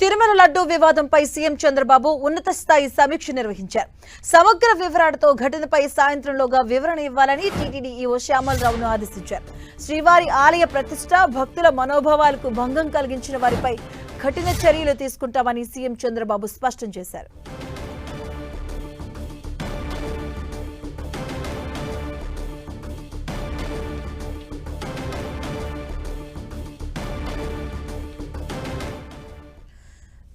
తిరుమల లడ్డూ వివాదంపై సీఎం చంద్రబాబు ఉన్నత స్థాయి సమీక్ష నిర్వహించారు. సమగ్ర వివరాలతో ఘటనపై సాయంత్రంలోగా వివరణ ఇవ్వాలని టీటీడీ ఈఓ శ్యామలరావును ఆదేశించారు. శ్రీవారి ఆలయ ప్రతిష్ట భక్తుల మనోభావాలకు భంగం కలిగించిన వారిపై కఠిన చర్యలు తీసుకుంటామని సీఎం చంద్రబాబు స్పష్టం చేశారు.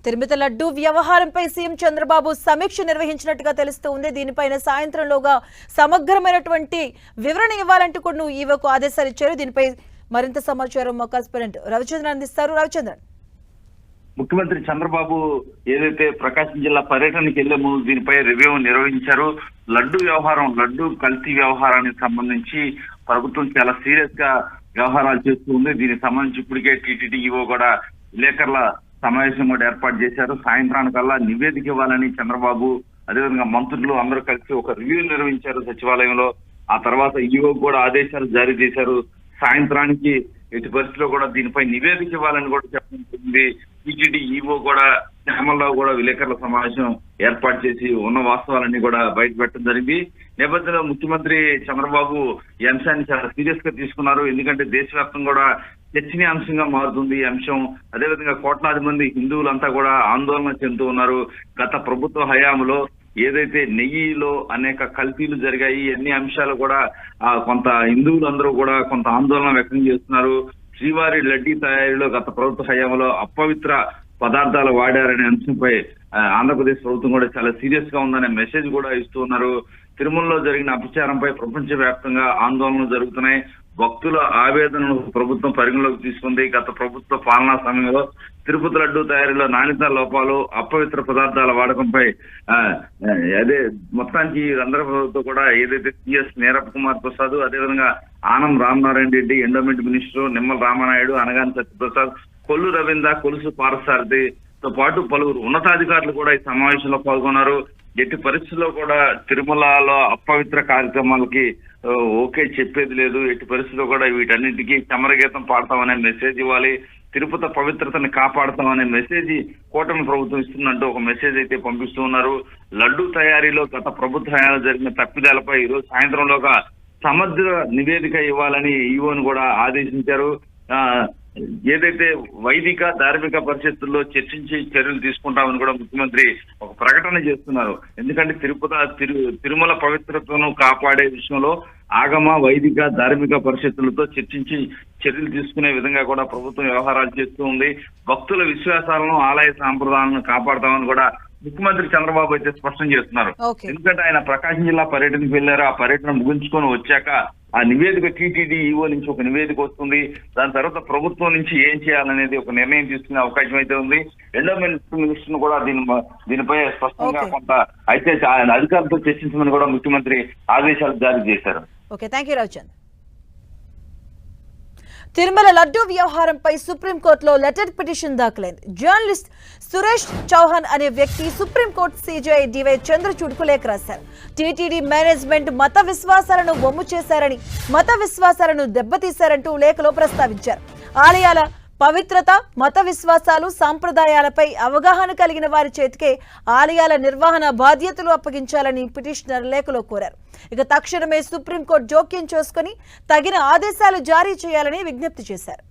తిరుమల లడ్డు వ్యవహారంపై సీఎం చంద్రబాబు సమీక్ష నిర్వహించినట్టుగా తెలుస్తూ ఉంది దీనిపైన సాయంత్రంలోగా సమగ్రమైనటువంటి వివరణ ఇవ్వాలంటూ కూడా ఈవోకు ఆదేశాలు ఇచ్చారు. దీనిపై మరింత సమాచారం మా కరెస్పాండెంట్ రవిచంద్రన్ అందిస్తారు. రవిచంద్రన్. ముఖ్యమంత్రి చంద్రబాబు ఏదైతే ప్రకాశం జిల్లా పర్యటనకి వెళ్ళే ముందు దీనిపై రివ్యూ నిర్వహించారు. లడ్డు వ్యవహారం లడ్డు కల్తీ వ్యవహారానికి సంబంధించి ప్రభుత్వం చాలా సీరియస్గా వ్యవహారాలు చేస్తూ ఉంది దీనికి సంబంధించి ఇప్పటికే టీటీడీ ఈవో కూడా విలేకరుల సమావేశం కూడా ఏర్పాటు చేశారు. సాయంత్రానికల్లా నివేదిక ఇవ్వాలని చంద్రబాబు అదేవిధంగా మంత్రులు అందరూ కలిసి ఒక రివ్యూ నిర్వహించారు సచివాలయంలో. ఆ తర్వాత ఈఓ కూడా ఆదేశాలు జారీ చేశారు. సాయంత్రానికి ఎట్టి పరిస్థితిలో కూడా దీనిపై నివేదిక ఇవ్వాలని కూడా చెప్పడం జరిగింది. టీటీడీ ఈఓ కూడా శ్యామలరావు కూడా విలేకరుల సమావేశం ఏర్పాటు చేసి ఉన్న వాస్తవాలన్నీ కూడా బయట పెట్టడం జరిగింది. నేపథ్యంలో ముఖ్యమంత్రి చంద్రబాబు ఈ అంశాన్ని చాలా సీరియస్గా తీసుకున్నారు. ఎందుకంటే దేశవ్యాప్తం కూడా చర్చనీయాంశంగా మారుతుంది ఈ అంశం. అదేవిధంగా కోట్లాది మంది హిందువులంతా కూడా ఆందోళన చెందుతూ ఉన్నారు. గత ప్రభుత్వ హయాంలో ఏదైతే నెయ్యిలో అనేక కల్తీలు జరిగాయి అన్ని అంశాలు కూడా ఆ, కొంత హిందువులందరూ కూడా కొంత ఆందోళన వ్యక్తం చేస్తున్నారు. శ్రీవారి లడ్డీ తయారీలో గత ప్రభుత్వ హయాంలో అపవిత్ర పదార్థాలు వాడారనే అంశంపై ఆంధ్రప్రదేశ్ ప్రభుత్వం కూడా చాలా సీరియస్గా ఉందనే మెసేజ్ కూడా ఇస్తూ ఉన్నారు. తిరుమలలో జరిగిన అపచారంపై ప్రపంచ వ్యాప్తంగా ఆందోళనలు జరుగుతున్నాయి. భక్తుల ఆవేదనను ప్రభుత్వం పరిగణలోకి తీసుకుంది. గత ప్రభుత్వ పాలనా సమయంలో తిరుపతి లడ్డు తయారీలో నాణ్యత లోపాలు అపవిత్ర పదార్థాల వాడకంపై ఆ, అదే మొత్తానికి రంధ్ర ప్రభుత్వం కూడా ఏదైతే సిఎస్ నీరబ్ కుమార్ ప్రసాద్ అదేవిధంగా ఆనం రామనారాయణ రెడ్డి ఎండోమెంట్ మినిస్టర్ నిమ్మల రామనాయుడు అనగాని సత్యప్రసాద్ కొల్లు రవీంద్ర కొలుసు పారసారథి తో పాటు పలువురు ఉన్నతాధికారులు కూడా ఈ సమావేశంలో పాల్గొన్నారు. ఎట్టి పరిస్థితుల్లో కూడా తిరుమలలో అపవిత్ర కార్యక్రమాలకి ఓకే చెప్పేది లేదు. ఎట్టి పరిస్థితుల్లో కూడా వీటన్నిటికీ చమరగీతం పాడతామనే మెసేజ్ ఇవ్వాలి. తిరుపతి పవిత్రతని కాపాడతామనే మెసేజ్ కూటమి ప్రభుత్వం ఇస్తుందంటూ ఒక మెసేజ్ అయితే పంపిస్తూ ఉన్నారు. లడ్డు తయారీలో గత ప్రభుత్వ హయాంలో జరిగిన తప్పిదాలపై ఈరోజు సాయంత్రంలోగా సమగ్ర నివేదిక ఇవ్వాలని ఈవోను కూడా ఆదేశించారు. ఆ ఏదైతే వైదిక ధార్మిక పరిషత్తుల్లో చర్చించి చర్యలు తీసుకుంటామని కూడా ముఖ్యమంత్రి ఒక ప్రకటన చేస్తున్నారు. ఎందుకంటే తిరుపతి తిరు తిరుమల పవిత్రతను కాపాడే విషయంలో ఆగమ వైదిక ధార్మిక పరిషత్తులతో చర్చించి చర్యలు తీసుకునే విధంగా కూడా ప్రభుత్వం వ్యవహారాలు చేస్తూ ఉంది. భక్తుల విశ్వాసాలను ఆలయ సాంప్రదాయాలను కాపాడతామని కూడా ముఖ్యమంత్రి చంద్రబాబు అయితే స్పష్టం చేస్తున్నారు. ఎందుకంటే ఆయన ప్రకాశం జిల్లా పర్యటనకు వెళ్ళారు ఆ పర్యటన ముగించుకొని వచ్చాక ఆ నివేదిక టీటీడీ ఈవో నుంచి ఒక నివేదిక వస్తుంది. దాని తర్వాత ప్రభుత్వం నుంచి ఏం చేయాలనేది ఒక నిర్ణయం తీసుకునే అవకాశం అయితే ఉంది. రెండో మినిస్టర్ మినిస్టర్ కూడా దీని దీనిపై స్పష్టంగా. కొంత అయితే ఆయన అధికారులతో చర్చించమని కూడా ముఖ్యమంత్రి ఆదేశాలు జారీ చేశారు. Okay thank you Tirumala laddu వ్యవహారంపై సుప్రీంకోర్టులో లెటర్ పిటిషన్ దాఖలైంది. జర్నలిస్ట్ సురేష్ చౌహాన్ అనే వ్యక్తి సుప్రీంకోర్టు సీజీఐ డివై చంద్రచూడ్కు లేఖ రాశారు. టీటీడీ మేనేజ్మెంట్ మత విశ్వాసాలను బొమ్ము చేశారని మత విశ్వాసాలను దెబ్బతీశారంటూ లేఖలో ప్రస్తావించారు. ఆలయాల పవిత్రత మత విశ్వాసాలు సాంప్రదాయాలపై అవగాహన కలిగిన వారి చేతికే ఆలయాల నిర్వహణ బాధ్యతలు అప్పగించాలని పిటిషనర్ లేఖలో కోరారు. ఇక తక్షణమే సుప్రీంకోర్టు జోక్యం చేసుకుని తగిన ఆదేశాలు జారీ చేయాలని విజ్ఞప్తి చేశారు.